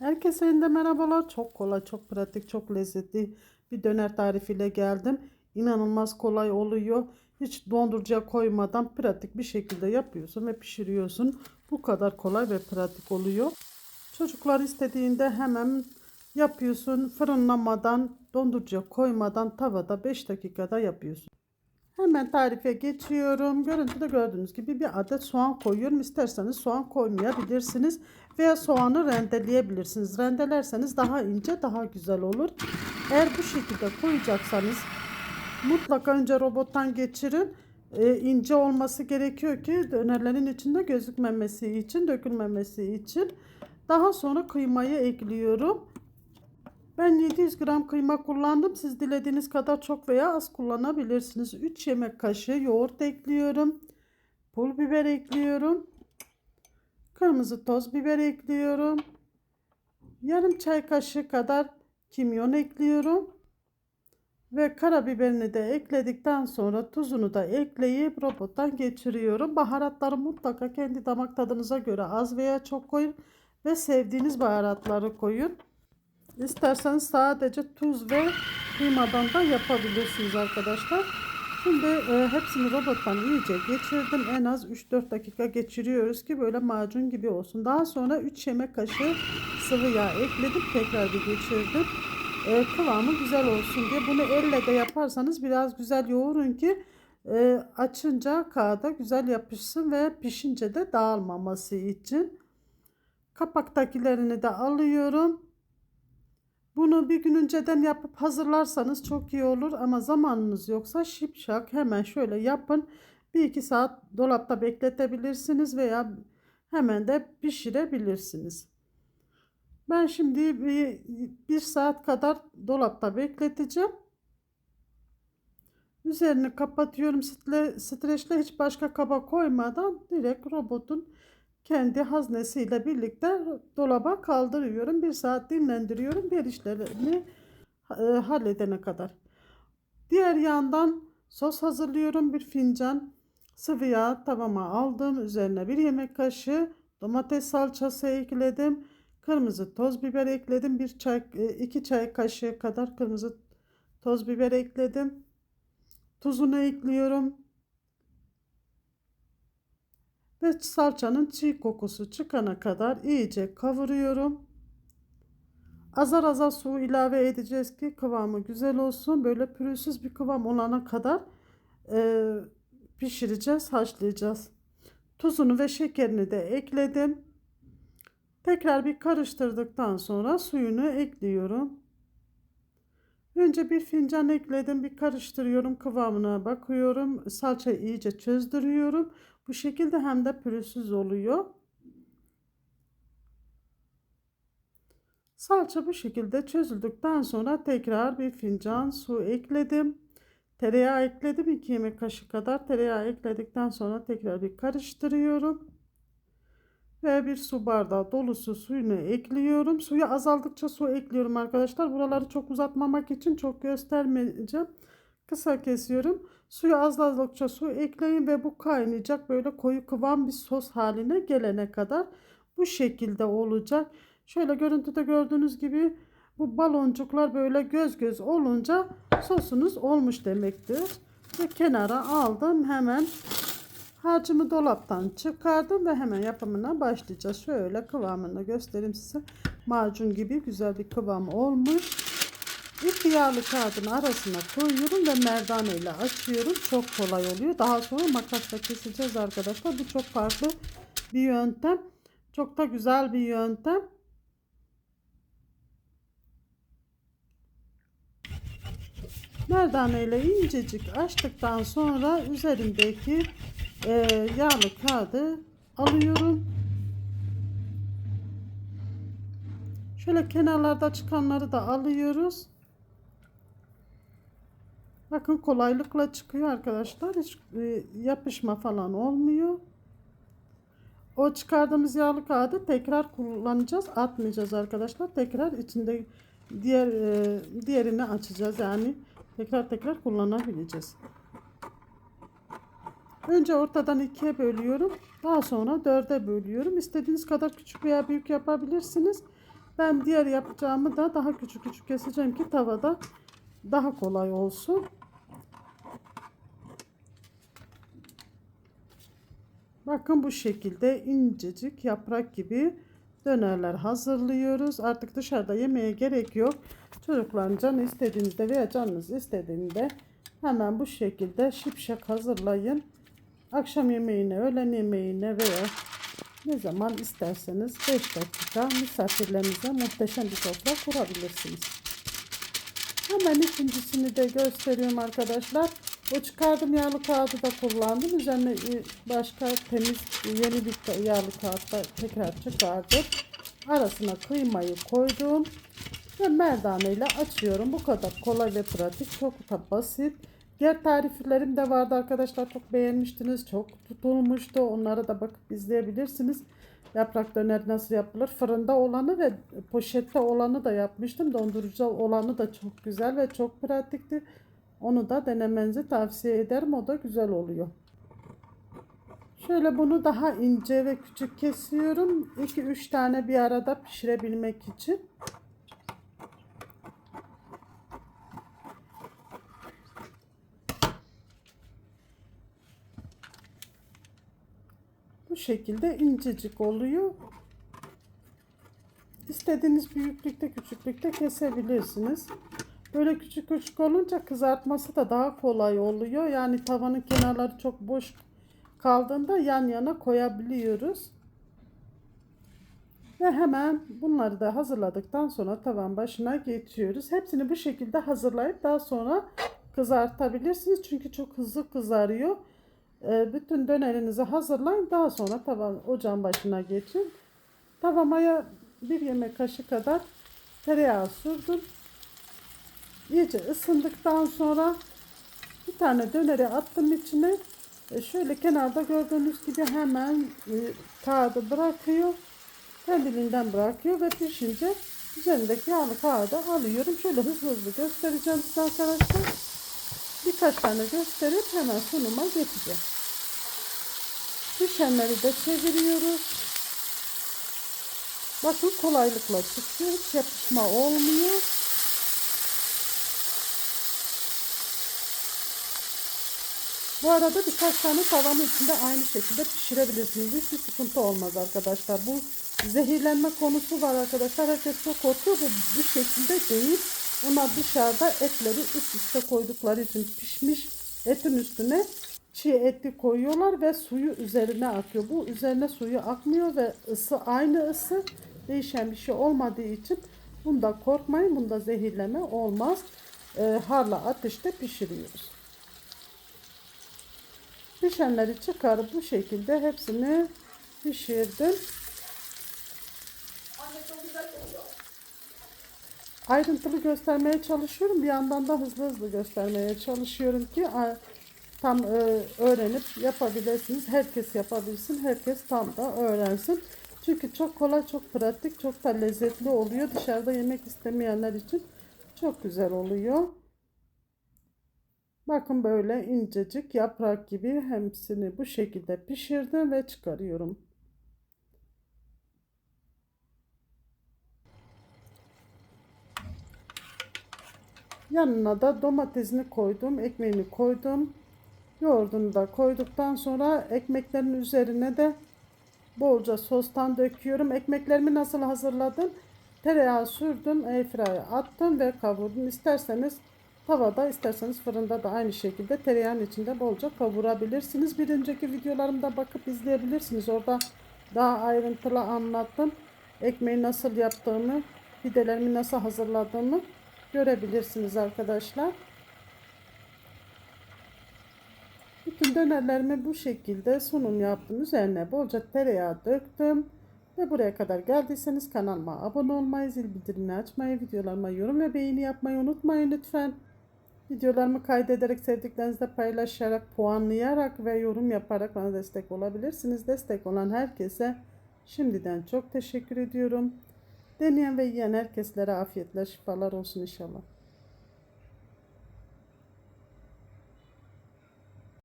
Herkese yeniden merhabalar. Çok kolay, çok pratik, çok lezzetli bir döner tarifiyle geldim. İnanılmaz kolay oluyor. Hiç dondurucuya koymadan pratik bir şekilde yapıyorsun ve pişiriyorsun. Bu kadar kolay ve pratik oluyor. Çocuklar istediğinde hemen yapıyorsun. Fırınlamadan, dondurucuya koymadan tavada 5 dakikada yapıyorsun. Hemen tarife geçiyorum. Görüntüde gördüğünüz gibi bir adet soğan koyuyorum. İsterseniz soğan koymayabilirsiniz veya soğanı rendeleyebilirsiniz. Rendelerseniz daha ince, daha güzel olur. Eğer bu şekilde koyacaksanız mutlaka önce robottan geçirin. Ee, ince olması gerekiyor ki dönerlerin içinde gözükmemesi için, dökülmemesi için. Daha sonra kıymayı ekliyorum. Ben 700 gram kıyma kullandım. Siz dilediğiniz kadar çok veya az kullanabilirsiniz. 3 yemek kaşığı yoğurt ekliyorum. Pul biber ekliyorum. Kırmızı toz biber ekliyorum. Yarım çay kaşığı kadar kimyon ekliyorum. Ve karabiberini de ekledikten sonra tuzunu da ekleyip robottan geçiriyorum. Baharatları mutlaka kendi damak tadınıza göre az veya çok koyun ve sevdiğiniz baharatları koyun. İsterseniz sadece tuz ve kıymadan da yapabilirsiniz arkadaşlar. Şimdi e, hepsini robottan iyice geçirdim. En az 3-4 dakika geçiriyoruz ki böyle macun gibi olsun. Daha sonra 3 yemek kaşığı sıvı yağ ekledim. Tekrar bir geçirdim. E, kıvamı güzel olsun diye. Bunu elle de yaparsanız biraz güzel yoğurun ki e, açınca kağıda güzel yapışsın ve pişince de dağılmaması için. Kapaktakilerini de alıyorum. Bunu bir gün önceden yapıp hazırlarsanız çok iyi olur ama zamanınız yoksa şipşak hemen şöyle yapın. Bir iki saat dolapta bekletebilirsiniz veya hemen de pişirebilirsiniz. Ben şimdi bir, bir saat kadar dolapta bekleteceğim. Üzerini kapatıyorum streçle hiç başka kaba koymadan direkt robotun kendi haznesiyle birlikte dolaba kaldırıyorum. Bir saat dinlendiriyorum diğer işlerini e, halledene kadar. Diğer yandan sos hazırlıyorum. Bir fincan sıvı yağ tavama aldım. Üzerine bir yemek kaşığı domates salçası ekledim. Kırmızı toz biber ekledim. Bir çay, e, iki çay kaşığı kadar kırmızı toz biber ekledim. Tuzunu ekliyorum. Ve salçanın çiğ kokusu çıkana kadar iyice kavuruyorum. Azar azar su ilave edeceğiz ki kıvamı güzel olsun. Böyle pürüzsüz bir kıvam olana kadar e, pişireceğiz, haşlayacağız. Tuzunu ve şekerini de ekledim. Tekrar bir karıştırdıktan sonra suyunu ekliyorum. Önce bir fincan ekledim, bir karıştırıyorum, kıvamına bakıyorum. Salçayı iyice çözdürüyorum. Bu şekilde hem de pürüzsüz oluyor. Salça bu şekilde çözüldükten sonra tekrar bir fincan su ekledim. Tereyağı ekledim. 2 yemek kaşığı kadar tereyağı ekledikten sonra tekrar bir karıştırıyorum. Ve bir su bardağı dolusu suyunu ekliyorum. Suyu azaldıkça su ekliyorum arkadaşlar. Buraları çok uzatmamak için çok göstermeyeceğim. Kısa kesiyorum. Suyu azaldıkça su ekleyin ve bu kaynayacak. Böyle koyu kıvam bir sos haline gelene kadar bu şekilde olacak. Şöyle görüntüde gördüğünüz gibi bu baloncuklar böyle göz göz olunca sosunuz olmuş demektir. Ve kenara aldım hemen harcımı dolaptan çıkardım ve hemen yapımına başlayacağız. Şöyle kıvamını göstereyim size. Macun gibi güzel bir kıvam olmuş. İp yağlı kağıdın arasına koyuyorum ve merdane ile açıyorum. Çok kolay oluyor. Daha sonra makasla keseceğiz arkadaşlar. Bu çok farklı bir yöntem. Çok da güzel bir yöntem. Merdane ile incecik açtıktan sonra üzerindeki e, yağlı kağıdı alıyorum. Şöyle kenarlarda çıkanları da alıyoruz. Bakın kolaylıkla çıkıyor arkadaşlar. Hiç e, yapışma falan olmuyor. O çıkardığımız yağlı kağıdı tekrar kullanacağız. Atmayacağız arkadaşlar. Tekrar içinde diğer e, diğerini açacağız. Yani tekrar tekrar kullanabileceğiz. Önce ortadan ikiye bölüyorum. Daha sonra dörde bölüyorum. İstediğiniz kadar küçük veya büyük yapabilirsiniz. Ben diğer yapacağımı da daha küçük küçük keseceğim ki tavada daha kolay olsun. Bakın bu şekilde incecik yaprak gibi dönerler hazırlıyoruz. Artık dışarıda yemeye gerek yok. Çocukların canı istediğinizde veya canınız istediğinde hemen bu şekilde şipşak hazırlayın. Akşam yemeğine, öğlen yemeğine veya ne zaman isterseniz 5 dakika misafirlerinize muhteşem bir sofra kurabilirsiniz. Hemen ikincisini de gösteriyorum arkadaşlar. O çıkardım yağlı kağıdı da kullandım. Üzerine e, başka temiz yeni bir yağlı kağıt da tekrar çıkardım. Arasına kıymayı koydum. Ve merdane ile açıyorum. Bu kadar kolay ve pratik. Çok da basit. Diğer tariflerim de vardı arkadaşlar. Çok beğenmiştiniz. Çok tutulmuştu. Onlara da bakıp izleyebilirsiniz. Yaprak döner nasıl yapılır? Fırında olanı ve poşette olanı da yapmıştım. Dondurucu olanı da çok güzel ve çok pratikti. Onu da denemenizi tavsiye ederim. O da güzel oluyor. Şöyle bunu daha ince ve küçük kesiyorum. 2-3 tane bir arada pişirebilmek için. Bu şekilde incecik oluyor. İstediğiniz büyüklükte küçüklükte kesebilirsiniz. Böyle küçük küçük olunca kızartması da daha kolay oluyor. Yani tavanın kenarları çok boş kaldığında yan yana koyabiliyoruz. Ve hemen bunları da hazırladıktan sonra tavan başına geçiyoruz. Hepsini bu şekilde hazırlayıp daha sonra kızartabilirsiniz. Çünkü çok hızlı kızarıyor. Ee, Bütün dönerinizi hazırlayın. Daha sonra tavan ocağın başına geçin. Tavamaya bir yemek kaşığı kadar tereyağı sürdüm. İyice ısındıktan sonra bir tane döneri attım içine. E, şöyle kenarda gördüğünüz gibi hemen e, kağıdı bırakıyor. Kendiliğinden bırakıyor ve pişince üzerindeki yağlı kağıdı alıyorum. Şöyle hızlı hızlı göstereceğim size arkadaşlar. Birkaç tane gösterip hemen sunuma geçeceğim. Pişenleri de çeviriyoruz. Bakın kolaylıkla çıkıyor. Hiç yapışma olmuyor. Bu arada birkaç tane tavanın içinde aynı şekilde pişirebilirsiniz. Hiçbir sıkıntı olmaz arkadaşlar. Bu zehirlenme konusu var arkadaşlar. Herkes çok korkuyor ve bu şekilde değil. Onlar dışarıda etleri üst üste koydukları için pişmiş etin üstüne çiğ eti koyuyorlar ve suyu üzerine akıyor. Bu üzerine suyu akmıyor ve ısı aynı ısı değişen bir şey olmadığı için bunda korkmayın. Bunda zehirleme olmaz. Ee, harla ateşte pişiriyoruz. Pişenleri çıkarıp bu şekilde hepsini pişirdim. Ayrıntılı göstermeye çalışıyorum. Bir yandan da hızlı hızlı göstermeye çalışıyorum ki tam e, öğrenip yapabilirsiniz. Herkes yapabilsin. Herkes tam da öğrensin. Çünkü çok kolay, çok pratik, çok da lezzetli oluyor. Dışarıda yemek istemeyenler için çok güzel oluyor. Bakın böyle incecik yaprak gibi hepsini bu şekilde pişirdim ve çıkarıyorum. Yanına da domatesini koydum, ekmeğini koydum. Yoğurdunu da koyduktan sonra ekmeklerin üzerine de bolca sostan döküyorum. Ekmeklerimi nasıl hazırladım? Tereyağı sürdüm, airfryer'a attım ve kavurdum. İsterseniz tavada, isterseniz fırında da aynı şekilde tereyağın içinde bolca kavurabilirsiniz. Bir önceki videolarımda bakıp izleyebilirsiniz. Orada daha ayrıntılı anlattım. Ekmeği nasıl yaptığımı, pidelerimi nasıl hazırladığımı görebilirsiniz arkadaşlar. Bütün dönerlerimi bu şekilde sunum yaptım. Üzerine bolca tereyağı döktüm. Ve buraya kadar geldiyseniz kanalıma abone olmayı, zil bildirimini açmayı, videolarıma yorum ve beğeni yapmayı unutmayın lütfen. Videolarımı kaydederek, sevdiklerinizle paylaşarak, puanlayarak ve yorum yaparak bana destek olabilirsiniz. Destek olan herkese şimdiden çok teşekkür ediyorum. Deneyen ve yiyen herkeslere afiyetler, şifalar olsun inşallah.